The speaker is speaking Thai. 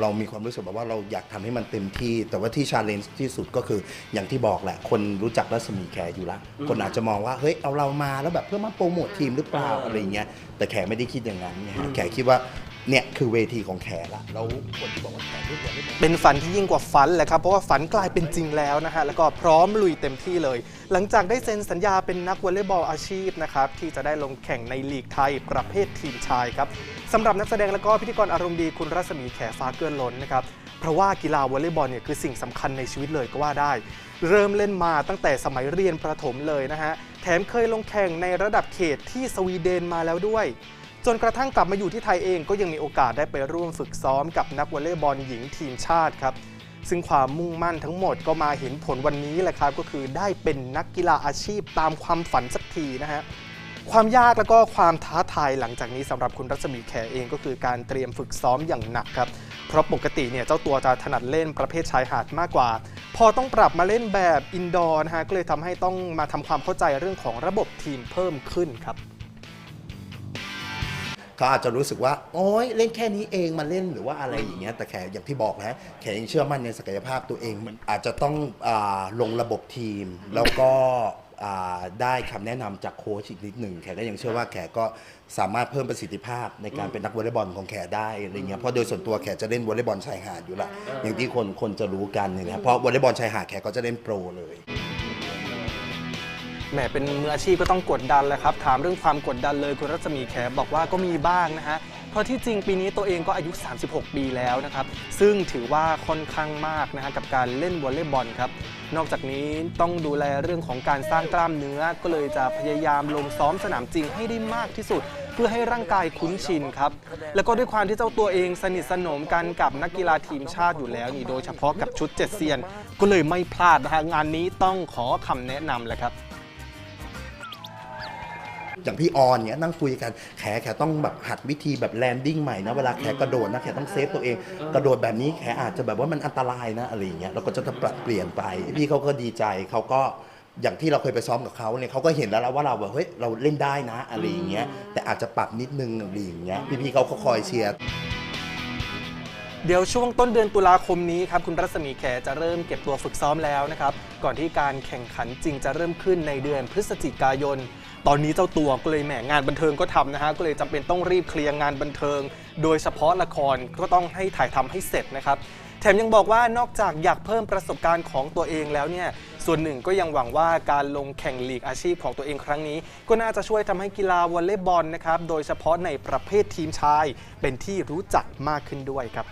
เรามีความรู้สึกแบบว่าเราอยากทำให้มันเต็มที่ แต่ว่าที่ชาเลนจ์ที่สุดก็คืออย่างที่บอกแหละ คนรู้จักรัศมีแขอยู่แล้วคนอาจจะมองว่าเฮ้ยเอาเรามาแล้วแบบเพื่อมาโปรโมททีมหรือเปล่าอะไรอย่างเงี้ยแต่แขไม่ได้คิดอย่างนั้นไงฮะแขคิดว่า เนี่ยคือเวทีของแขละแล้วคนที่บอกว่าแขเลือกวันเล่นบอลเป็นฝันที่ยิ่งกว่าฝันแหละครับเพราะว่าฝันกลายเป็นจริงแล้วนะฮะแล้วก็พร้อมลุยเต็มที่เลย หลังจากได้เซ็นสัญญาเป็นนักวอลเลย์บอลอาชีพนะครับที่จะได้ลงแข่งในลีกไทยประเภททีมชายครับสำหรับนักแสดงและก็พิธีกรอารมณ์ดีคุณรัศมีแขฟ้าเกื้อนล้นนะครับเพราะว่ากีฬาวอลเลย์บอลเนี่ยคือสิ่งสำคัญในชีวิตเลยก็ว่าได้ เริ่มเล่นมาตั้งแต่สมัยเรียนประถมเลยนะฮะแถมเคยลงแข่งในระดับเขตที่สวีเดนมาแล้วด้วย จนกระทั่งกลับมาอยู่ที่ไทยเองก็ยังมีโอกาสได้ไปร่วมฝึกซ้อมกับนักวอลเลย์บอลหญิงทีมชาติครับซึ่งความมุ่งมั่นทั้งหมดก็มาเห็นผลวันนี้แหละครับ ก็คือได้เป็นนักกีฬาอาชีพตามความฝันสักทีนะฮะความยากแล้วก็ความท้าทายหลังจากนี้สำหรับคุณรัศมีแขเองก็คือการเตรียมฝึกซ้อมอย่างหนักครับ เพราะปกติเนี่ยเจ้าตัวจะถนัดเล่นประเภทชายหาดมากกว่า พอต้องปรับมาเล่นแบบอินดอร์นะฮะก็เลยทำให้ต้องมาทำความเข้าใจเรื่องของระบบทีมเพิ่มขึ้นครับ เขาอาจจะรู้สึกว่า โอ๊ยเล่นแค่นี้เองมาเล่นหรือว่าอะไรอย่างเงี้ยแต่แขอย่างที่บอกนะแขยังเชื่อมั่นในศักยภาพตัวเองมันอาจจะต้องอาลงระบบทีม แล้วก็อ่าได้คำแนะนำจากโค้ชอีกนิดหนึ่งแขก็ยังเชื่อว่าแขก็สามารถเพิ่มประสิทธิภาพในการเป็นนักวอลเลย์บอลของแขได้อะไรเงี้ยเพราะโดยส่วนตัวแขจะเล่นวอลเลย์บอลชายหาดอยู่ละอย่างที่คนคนจะรู้กันเนี่ยนะเพราะวอลเลย์บอลชายหาดแขก็จะเล่นโปรเลย แหมเป็นมืออาชีพก็ต้องกดดันแหละครับ ถามเรื่องความกดดันเลยคุณรัศมีแขบอกว่าก็มีบ้างนะฮะเพราะที่จริงปีนี้ตัวเองก็อายุ 36 ปีแล้วนะครับ ซึ่งถือว่าค่อนข้างมากนะฮะกับการเล่นวอลเลย์บอลครับ นอกจากนี้ต้องดูแลเรื่องของการสร้างกล้ามเนื้อ ก็เลยจะพยายามลงซ้อมสนามจริงให้ได้มากที่สุดเพื่อให้ร่างกายคุ้นชินครับ แล้วก็ด้วยความที่เจ้าตัวเองสนิทสนมกันกับนักกีฬาทีมชาติอยู่แล้วนี่โดยเฉพาะกับชุดเจ็ดเซียน ก็เลยไม่พลาดนะฮะงานนี้ต้องขอคำแนะนำแหละครับ อย่างพี่ออนเนี้ยนั่งคุยกันแขแขต้องแบบหัดวิธีแบบแลนดิ้งใหม่นะเวลาแขกระโดดนะแขต้องเซฟตัวเอง กระโดดแบบนี้แขอาจจะแบบว่ามันอันตรายนะอะไรอย่างเงี้ยเราก็จะปรับเปลี่ยนไป พี่เขาก็ดีใจเขาก็อย่างที่เราเคยไปซ้อมกับเขาเนี่ยเขาก็เห็นแล้วละว่าเราแบบเฮ้ยเราเล่นได้นะอะไรอย่างเงี้ยแต่อาจจะปรับนิดนึงอะไรอย่างเงี้ยพี่ๆเขาก็คอยเชียร์เดี๋ยวช่วงต้นเดือนตุลาคมนี้ครับคุณรัศมีแขจะเริ่มเก็บตัวฝึกซ้อมแล้วนะครับก่อนที่การแข่งขันจริงจะเริ่มขึ้นในเดือนพฤศจิกายน ตอนนี้เจ้าตัวก็เลยแหมงานบันเทิงก็ทำนะฮะก็เลยจำเป็นต้องรีบเคลียร์งานบันเทิง โดยเฉพาะละครก็ต้องให้ถ่ายทำให้เสร็จนะครับแถมยังบอกว่านอกจากอยากเพิ่มประสบการณ์ของตัวเองแล้วเนี่ยส่วนหนึ่งก็ยังหวังว่าการลงแข่งลีกอาชีพของตัวเองครั้งนี้ ก็น่าจะช่วยทำให้กีฬาวอลเลย์บอลนะครับโดยเฉพาะในประเภททีมชาย เป็นที่รู้จักมากขึ้นด้วยครับ